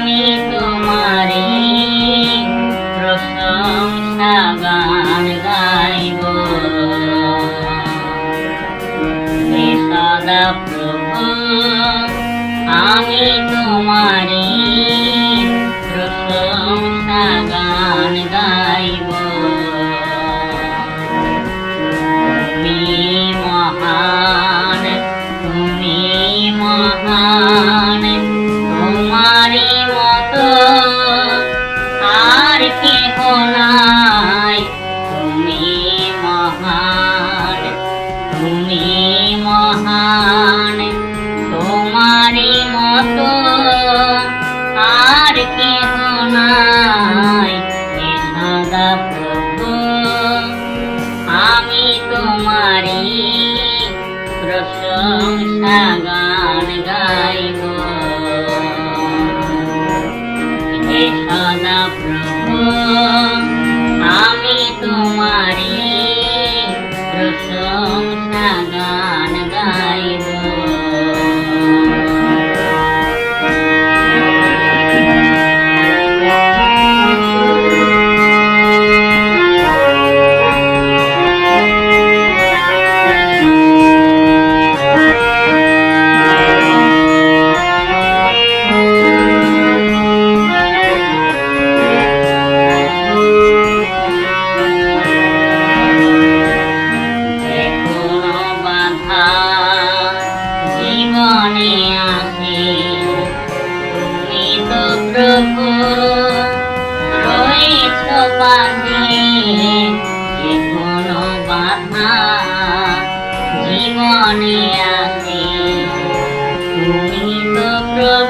আমি তোমারে প্রশংসা গান গাইব। সদা প্রভু আমি তোমারে প্রশংসা গান গাইব। মহান তোমারি মতো আর কেহ নাই। সদা প্রভু, আমি তোমারি প্রশংসা গান গাইব। সদা প্রভু প্রভু রয়েছ পাশে কোনো বাধা জীবনে আসে তুমি তো প্রভু